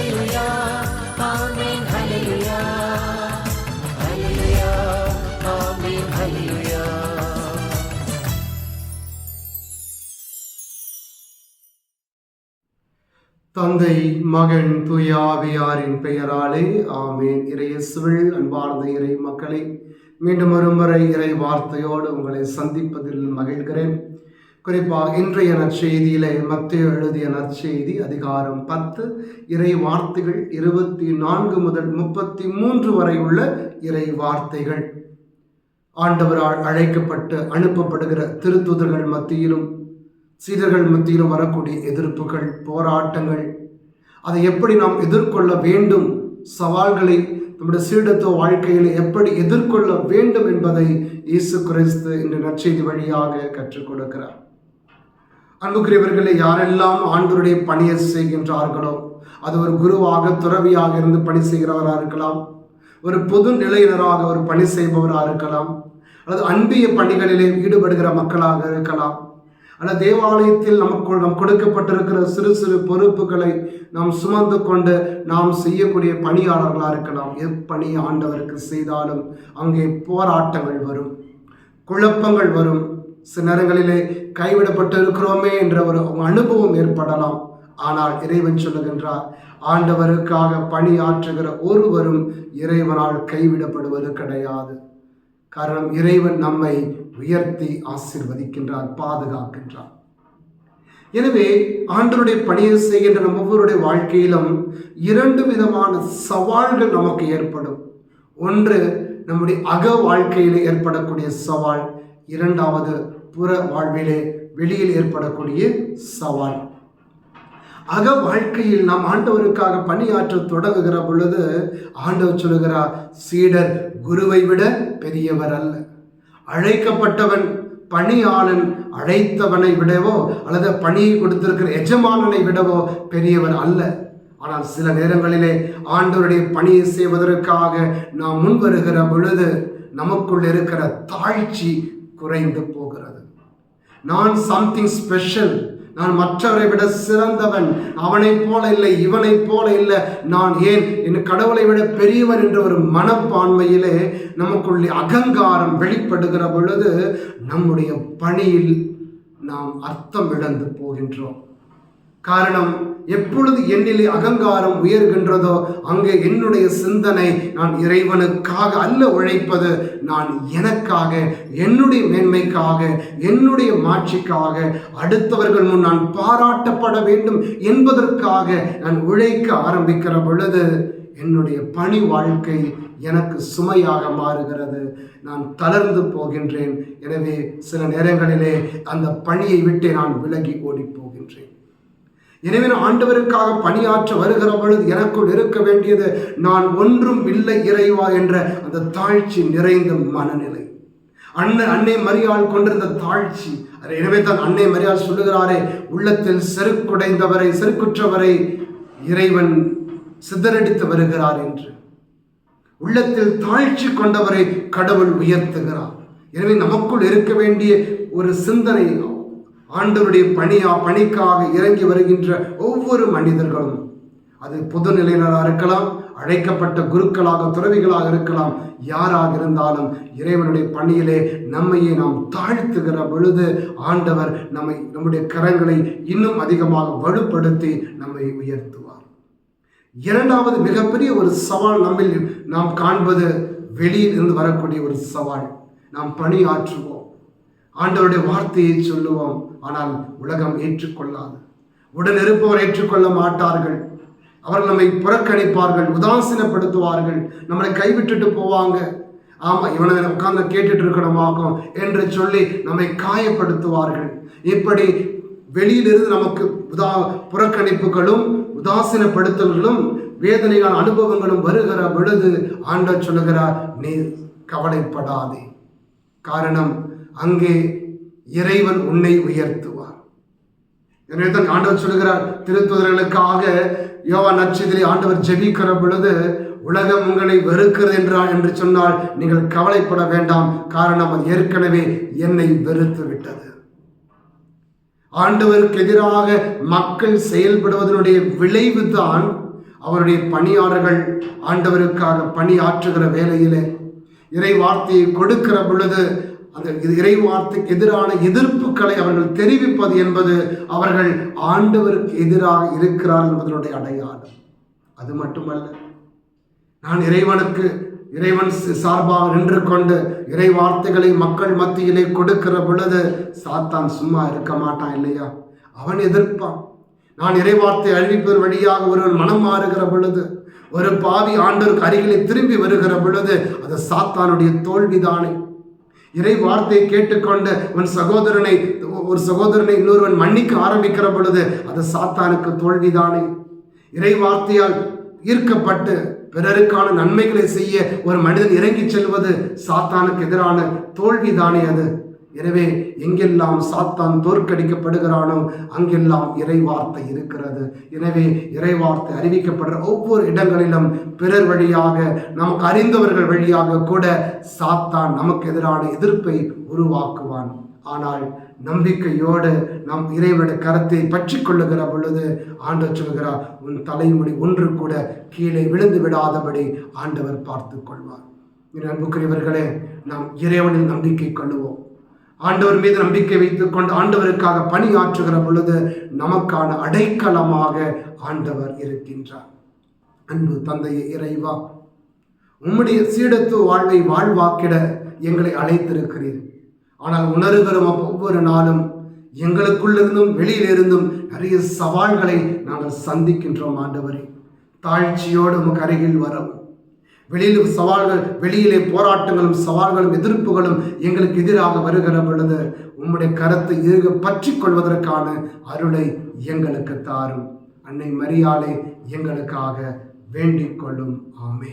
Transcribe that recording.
ஹalleluya ஆமென் ஹalleluya ஹalleluya ஆமென் ஹalleluya தந்தை மகன் தூய ஆவியாரின் பெயராலே ஆமேன். இறையசுவில் அன்பார்ந்த இறை மக்களை மீண்டும் ஒரு முறை இறை வார்த்தையோடு உங்களை சந்திப்பதில் மகிழ்கிறேன். குறிப்பாக இன்றைய நற்செய்தியிலே மத்திய எழுதிய நற்செய்தி அதிகாரம் பத்து இறை வார்த்தைகள் இருபத்தி நான்கு முதல் முப்பத்தி மூன்று வரை உள்ள இறை வார்த்தைகள். ஆண்டவரால் அழைக்கப்பட்டு அனுப்பப்படுகிற திருத்துதர்கள் மத்தியிலும் சீடர்கள் மத்தியிலும் வரக்கூடிய எதிர்ப்புகள் போராட்டங்கள் அதை எப்படி நாம் எதிர்கொள்ள வேண்டும் சவால்களை நம்முடைய சீடத்துவ வாழ்க்கையில் எப்படி எதிர்கொள்ள வேண்டும் என்பதை இயேசு கிறிஸ்து இந்த நற்செய்தி வழியாக கற்றுக் கொடுக்கிறார். அன்புக்குரியவர்களை யாரெல்லாம் ஆண்டோருடைய பணியை செய்கின்றார்களோ அது ஒரு குருவாக துறவியாக இருந்து பணி செய்கிறவராக இருக்கலாம். ஒரு பொது நிலையினராக ஒரு பணி செய்பவராக இருக்கலாம். அல்லது அன்பிய பணிகளிலே ஈடுபடுகிற மக்களாக இருக்கலாம். அல்ல தேவாலயத்தில் நமக்கு நம் கொடுக்கப்பட்டிருக்கிற சிறு சிறு பொறுப்புகளை நாம் சுமந்து கொண்டு நாம் செய்யக்கூடிய பணியாளர்களாக இருக்கலாம். எப்பணி ஆண்டவருக்கு செய்தாலும் அங்கே போராட்டங்கள் வரும் குழப்பங்கள் வரும். சில நேரங்களிலே கைவிடப்பட்டு இருக்கிறோமே என்ற ஒரு அனுபவம் ஏற்படலாம். ஆனால் இறைவன் சொல்லுகின்றார் ஆண்டவருக்காக பணியாற்றுகிற ஒருவரும் இறைவனால் கைவிடப்படுவது கிடையாது. காரணம் இறைவன் நம்மை உயர்த்தி ஆசிர்வதிக்கின்றார் பாதுகாக்கின்றார். எனவே ஆண்டருடைய பணியை செய்கின்ற நம் ஒவ்வொருடைய வாழ்க்கையிலும் இரண்டு விதமான சவால்கள் நமக்கு ஏற்படும். ஒன்று நம்முடைய அக வாழ்க்கையில் ஏற்படக்கூடிய சவால் இரண்டாவது புற வாழ்விலே வெளியில் ஏற்படக்கூடிய சவால். அக வாழ்க்கையில் நாம் ஆண்டவருக்காக பணியாற்ற தொடங்குகிற பொழுது ஆண்டவர் சொல்லுகிறார் சீடர் குருவை விட பெரியவர் அல்ல. அழைக்கப்பட்டவன் பணியாளன் அழைத்தவனை விடவோ அல்லது பணியை கொடுத்திருக்கிற எஜமானனை விடவோ பெரியவர் அல்ல. ஆனால் சில நேரங்களிலே ஆண்டவருடைய பணியை செய்வதற்காக நாம் முன் வருகிற பொழுது நமக்குள் இருக்கிற தாழ்ச்சி குறைந்து போகிறது. நான் சம்திங் ஸ்பெஷல் நான் மற்றவரை விட சிறந்தவன். அவனைப் போல இல்லை இவனைப் போல இல்லை. நான் ஏன்? என் கடவுளை விட பெரியவன் என்ற ஒரு மனப்பான்மையிலே நமக்குள்ளே அகங்காரம் வெளிப்படுகிற பொழுது நம்முடைய பணியில் நாம் அர்த்தம் இழந்து போகின்றோம். காரணம் எப்பொழுது என்னிலே அகங்காரம் உயர்கின்றதோ அங்கே என்னுடைய சிந்தனை நான் இறைவனுக்காக அல்ல உழைப்பது நான் எனக்காக என்னுடைய மேன்மைக்காக என்னுடைய மாட்சிக்காக அடுத்தவர்கள் முன் நான் பாராட்டப்பட வேண்டும் என்பதற்காக நான் உழைக்க ஆரம்பிக்கிற பொழுது என்னுடைய பணி வாழ்க்கை எனக்கு சுமையாக மாறுகிறது. நான் தளர்ந்து போகின்றேன். எனவே சில நேரங்களிலே அந்த பணியை விட்டு நான் விலகி ஓடி போகின்றேன் எனவே நான் ஆண்டவருக்காக பணியாற்ற வருகிற பொழுது எனக்குள் இருக்க வேண்டியது நான் ஒன்றும் இல்லை இறைவா என்ற அந்த தாழ்ச்சி நிறைந்த மனநிலை. அண்ணன் அன்னை மரியாள் கொண்டிருந்த தாழ்ச்சி. எனவே தான் அன்னை மரியாள் சொல்லுகிறாரே உள்ளத்தில் செருக்குடைந்தவரை செருக்குற்றவரை இறைவன் சிதறடித்து வருகிறார் என்று. உள்ளத்தில் தாழ்ச்சி கொண்டவரை கடவுள் உயர்த்துகிறார். எனவே நமக்குள் இருக்க வேண்டிய ஒரு சிந்தனை ஆண்டவருடைய பணியா பணிக்காக இறங்கி வருகின்ற ஒவ்வொரு மனிதர்களும் அது பொது நிலையினராக இருக்கலாம் அழைக்கப்பட்ட குருக்களாக துறவிகளாக இருக்கலாம் யாராக இருந்தாலும் இறைவனுடைய பணியிலே நம்மையே நாம் தாழ்த்துகிற பொழுது ஆண்டவர் நம்மை நம்முடைய கரங்களை இன்னும் அதிகமாக வலுப்படுத்தி நம்மை உயர்த்துவார். இரண்டாவது மிகப்பெரிய ஒரு சவால் நம்மில் நாம் காண்பது வெளியில் இருந்து வரக்கூடிய ஒரு சவால். நாம் பணியாற்றுவோம். ஆண்டவருடைய வார்த்தையை சொல்லுவோம். ஆனால் உலகம் ஏற்றுக்கொள்ளாது. உடன் இருப்பவர் ஏற்றுக்கொள்ள மாட்டார்கள். அவர் நம்மை புறக்கணிப்பார்கள் உதாசீனப்படுத்துவார்கள் நம்மளை கைவிட்டுட்டு போவாங்க. ஆமாம் இவனை உட்கார்ந்து கேட்டுட்டு இருக்கணுமாக்கும் என்று சொல்லி நம்மை காயப்படுத்துவார்கள். இப்படி வெளியிலிருந்து நமக்கு உதா புறக்கணிப்புகளும் உதாசீனப்படுத்தல்களும் வேதனைகள் அனுபவங்களும் வருகிற பொழுது ஆண்டவர் சொல்லுகிறார் நீ கவலைப்படாதே. காரணம் அங்கே இறைவன் உன்னை உயர்த்துவார். எனவேதான் ஆண்டவர் சொல்லுகிறார் திருத்துதர்களுக்காக யோவா நட்சத்திரி ஆண்டவர் ஜெபிக்கிற பொழுது உலகம் உங்களை வெறுக்கிறது என்றால் என்று சொன்னால் நீங்கள் கவலைப்பட வேண்டாம் காரணம் அது ஏற்கனவே என்னை வெறுத்து விட்டது ஆண்டவருக்கு எதிராக மக்கள் செயல்படுவதனுடைய விளைவு தான் அவருடைய பணியாளர்கள் ஆண்டவருக்காக பணியாற்றுகிற வேலையிலே இறை வார்த்தையை கொடுக்கிற பொழுது அந்த இது இறை வார்த்தைக்கு எதிரான எதிர்ப்புகளை அவர்கள் தெரிவிப்பது என்பது அவர்கள் ஆண்டவருக்கு எதிராக இருக்கிறார் என்பதனுடைய அடையாளம். அது மட்டுமல்ல நான் இறைவனுக்கு இறைவன் சார்பாக நின்று கொண்டு இறை வார்த்தைகளை மக்கள் மத்தியிலே கொடுக்கிற பொழுது சாத்தான் சும்மா இருக்க மாட்டான் இல்லையா? அவன் எதிர்ப்பான். நான் இறை வார்த்தை அறிவிப்பதன் வழியாக ஒருவன் மனம் மாறுகிற பொழுது ஒரு பாவி ஆண்டவருக்கு அருகிலே திரும்பி வருகிற பொழுது அது சாத்தானுடைய தோல்விதானே. இறை வார்த்தையை கேட்டுக்கொண்டு உன் சகோதரனை ஒரு சகோதரனை இன்னொருவன் மன்னிக்க ஆரம்பிக்கிற பொழுது அது சாத்தானுக்கு தோல்விதானே. இறை வார்த்தையால் ஈர்க்கப்பட்டு பிறருக்கான நன்மைகளை செய்ய ஒரு மனிதன் இறங்கிச் செல்வது சாத்தானுக்கு எதிரான தோல்விதானே அது. எனவே எங்கெல்லாம் சாத்தான் தோற்கடிக்கப்படுகிறானோ அங்கெல்லாம் இறைவார்த்தை இருக்கிறது. எனவே இறைவார்த்தை அறிவிக்கப்படுற ஒவ்வொரு இடங்களிலும் பிறர் வழியாக நமக்கு அறிந்தவர்கள் வழியாக கூட சாத்தான் நமக்கு எதிரான எதிர்ப்பை உருவாக்குவான். ஆனால் நம்பிக்கையோடு நாம் இறைவனுடைய கரத்தை பற்றி கொள்ளுகிற பொழுது ஆண்டவர் சொல்கிறார் உன் தலைமுடி ஒன்று கூட கீழே விழுந்து விடாதபடி ஆண்டவர் பார்த்து கொள்வார். அன்புக்குரியவர்களே நாம் இறைவனில் நம்பிக்கை கொள்ளுவோம். ஆண்டவர் மீது நம்பிக்கை வைத்துக் கொண்டு ஆண்டவருக்காக பணியாற்றுகிற பொழுது நமக்கான அடைக்கலமாக ஆண்டவர் இருக்கின்றார். அன்பு தந்தையே இறைவா உம்முடைய சீடத்துவ வாழ்வை வாழ்வாக்கிட எங்களை அழைத்திருக்கிறீர். ஆனால் உணர்கிறோம் ஒவ்வொரு நாளும் எங்களுக்குள்ளிருந்தும் வெளியிலிருந்தும் நிறைய சவால்களை நாங்கள் சந்திக்கின்றோம் ஆண்டவரே. தாழ்ச்சியோடு உமக்கு அருகில் வரவும். வெளியிலும் சவால்கள் வெளியிலே போராட்டங்களும் சவால்களும் எதிர்ப்புகளும் எங்களுக்கு எதிராக வருகிற பொழுது உம்முடைய கருத்தை இருக பற்றி கொள்வதற்கான அருளை எங்களுக்கு தாரும். அன்னை மரியாதை எங்களுக்காக வேண்டிக் கொள்ளும். ஆமே